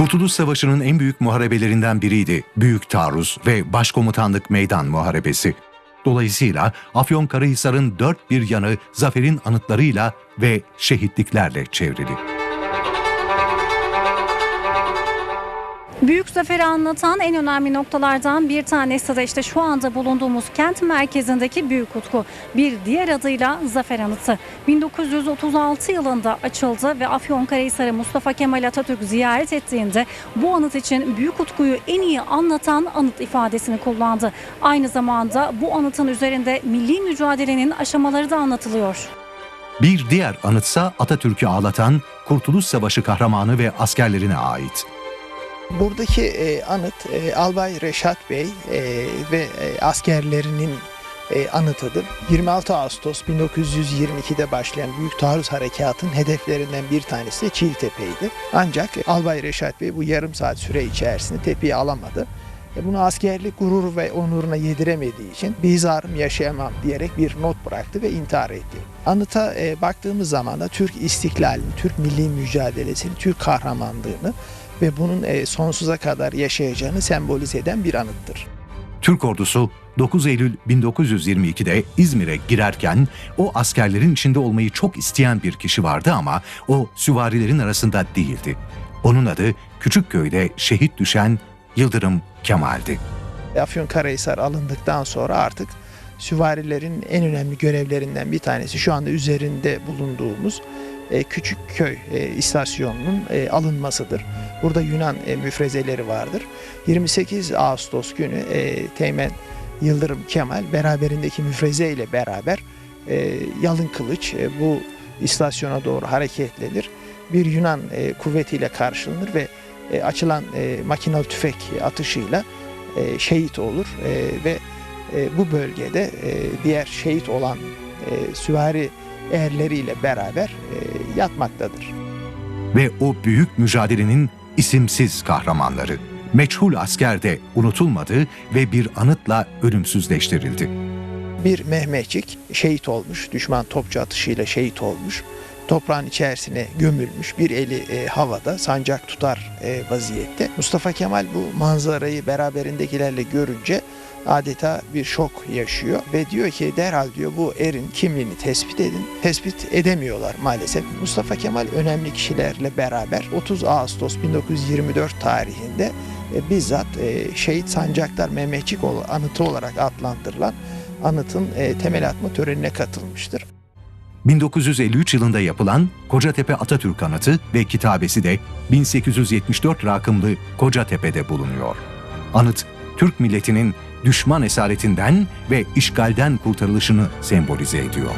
Kurtuluş Savaşı'nın en büyük muharebelerinden biriydi Büyük Taarruz ve Başkomutanlık Meydan Muharebesi. Dolayısıyla Afyonkarahisar'ın dört bir yanı zaferin anıtlarıyla ve şehitliklerle çevrili. Büyük zaferi anlatan en önemli noktalardan bir tanesi de işte şu anda bulunduğumuz kent merkezindeki Büyük Utku. Bir diğer adıyla Zafer Anıtı. 1936 yılında açıldı ve Afyonkarahisar'ı Mustafa Kemal Atatürk ziyaret ettiğinde bu anıt için Büyük Utku'yu en iyi anlatan anıt ifadesini kullandı. Aynı zamanda bu anıtın üzerinde milli mücadelenin aşamaları da anlatılıyor. Bir diğer anıtsa Atatürk'ü ağlatan Kurtuluş Savaşı kahramanı ve askerlerine ait. Buradaki e, anıt e, Albay Reşat Bey e, ve e, askerlerinin e, anıtıdır. 26 Ağustos 1922'de başlayan Büyük Taarruz Harekatı'nın hedeflerinden bir tanesi de Çiğtepe'ydi. Ancak Albay Reşat Bey bu yarım saat süre içerisinde tepeyi alamadı. E, Bunu askerlik gurur ve onuruna yediremediği için bizarım yaşayamam diyerek bir not bıraktı ve intihar etti. Anıta e, baktığımız zaman da Türk istiklalini, Türk milli mücadelesini, Türk kahramanlığını ve bunun e, sonsuza kadar yaşayacağını sembolize eden bir anıttır. Türk ordusu 9 Eylül 1922'de İzmir'e girerken o askerlerin içinde olmayı çok isteyen bir kişi vardı ama o süvarilerin arasında değildi. Onun adı Küçükköy'de şehit düşen Yıldırım Kemal'di. Afyonkarahisar alındıktan sonra artık süvarilerin en önemli görevlerinden bir tanesi şu anda üzerinde bulunduğumuz e, Küçükköy e, istasyonunun e, alınmasıdır. Burada Yunan e, müfrezeleri vardır. 28 Ağustos günü e, Teğmen Yıldırım Kemal beraberindeki müfreze ile beraber e, yalın kılıç bu istasyona doğru hareketlenir. Bir Yunan kuvvetiyle karşılanır ve açılan e, makinalı tüfek atışıyla şehit olur ve bu bölgede diğer şehit olan e, süvari erleriyle beraber e, yatmaktadır. Ve o büyük mücadelenin isimsiz kahramanları. Meçhul asker de unutulmadı ve bir anıtla ölümsüzleştirildi. Bir Mehmetçik şehit olmuş, düşman topçu atışıyla şehit olmuş. Toprağın içerisine gömülmüş, bir eli e, havada sancak tutar e, vaziyette. Mustafa Kemal bu manzarayı beraberindekilerle görünce adeta bir şok yaşıyor ve diyor ki derhal diyor bu erin kimliğini tespit edin. Tespit edemiyorlar maalesef. Mustafa Kemal önemli kişilerle beraber 30 Ağustos 1924 tarihinde e, bizzat e, Şehit Sancaktar Mehmetçik anıtı olarak adlandırılan anıtın e, temel atma törenine katılmıştır. 1953 yılında yapılan Kocatepe Atatürk Anıtı ve kitabesi de 1874 rakımlı Kocatepe'de bulunuyor. Anıt, Türk milletinin düşman esaretinden ve işgalden kurtarılışını sembolize ediyor.